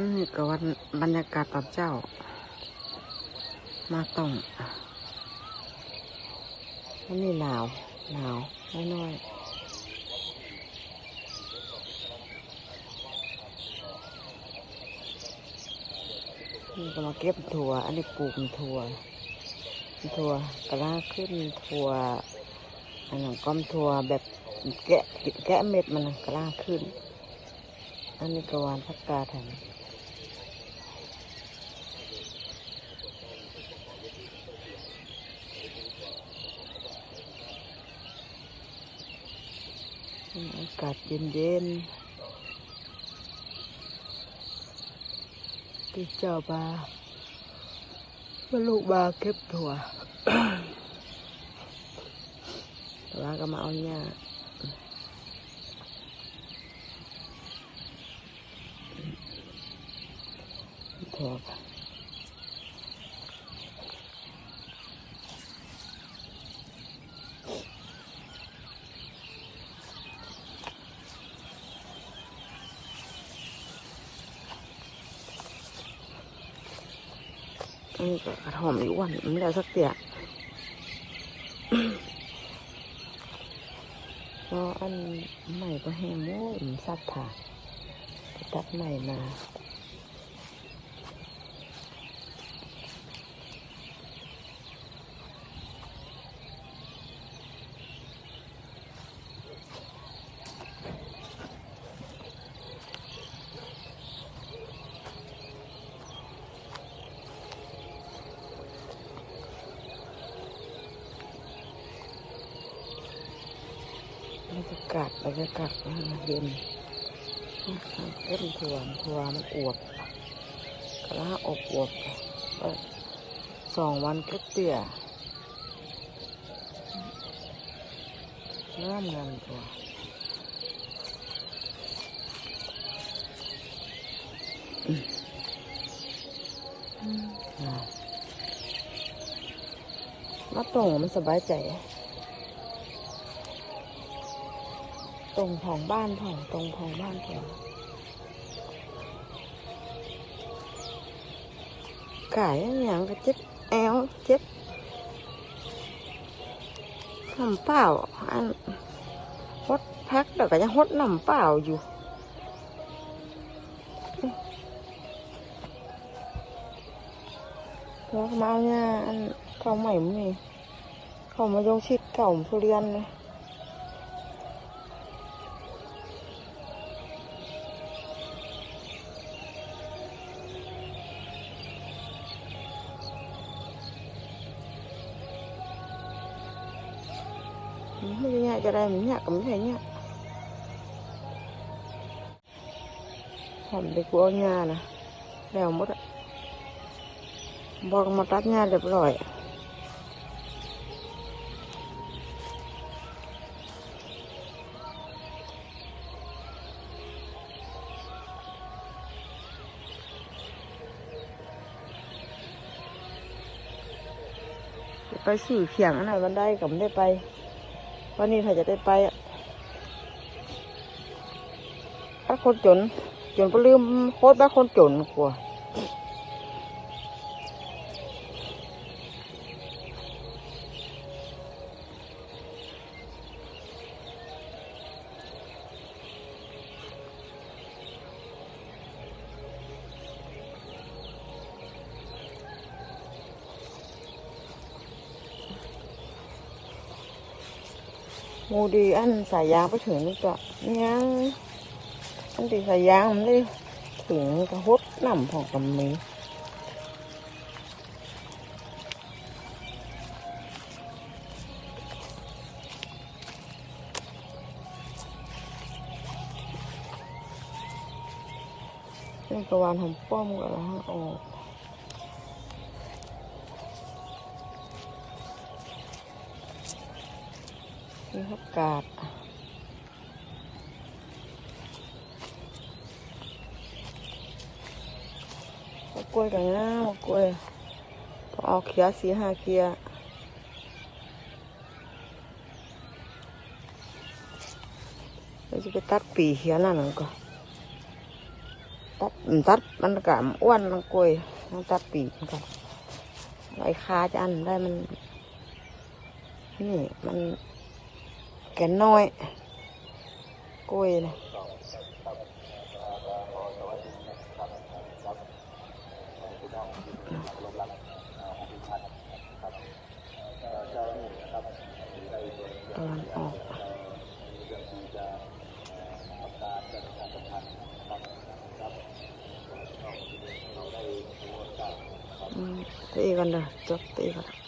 นี่ก็วันบรรยากาศตอนเจ้า มาต้องวันนี้หนาวหนาวน้อยนี่ก็มาเก็บถั่ว อันนี้ปลูกถั่ว ถั่วกระลาขึ้นถั่ว อันนั้นก้อมถั่วแบบแกะแกะเม็ดมันนะกระลาขึ้น อันนี้กระวานพักกาแทน อากาศเย็นเย็นๆที่เจ้าบาว่าลูกบาเก็บถั่วแล้วก็มาเอาเนี่ยถั่ว นี่ก็กระหอมอีกวันไม่ได้สักเตียก็อันใหม่ก็แห้งโม้ยซับถาตัดใหม่มา บรรยากาศบรรยากาศเย็นเต้นถั่วถั่วมันอวบกระลาอบอวบสองวันก็เตี่ยเริ่มงานตัวมามาตรงมันสบายใจ ตรงของบ้านผ่องตรงของบ้านผ่องไก่อย่างก็เจ็บแอวเจ็บน้ำเปล่าอันฮดพักแต่ก็ยังฮดน้ำเปล่าอยู่แล้วมาเอาเนี่ยอันเก่าใหม่มั้งนี่เขามายงชิดเก่าทุเรียนเลย nhẹ cầm thấy nhẹ hầm đi của nhà nè đèo mất ạ bọc một tát nhà đẹp rồi ไปสื่อเขียงอันไหน วันนี้ถ้าจะได้ไปถ้าคนจน จนก็ลืมโคตรบ้าคนจนกลัว มูดีอันสายยางไปถึงนี่ก็นี่ยังอันดีสายยางมันได้ถึงกระหดน้ำของกำมีนี่กระวานหอมป้อมก็แล้วออก นี่ครับกาบกล้วยกันนะกล้วยพอเอาเขียสีห้าเกียเราจะไปตัดปีเขียนั่นก่อนตัดตัดมันกะอ้วนมันกล้วยมันตัดปีมันก่อนไอ้คาจะอันได้มัน นี่มัน cái nôi. Cùi này. ตีกันเลยจบตีกัน ừ,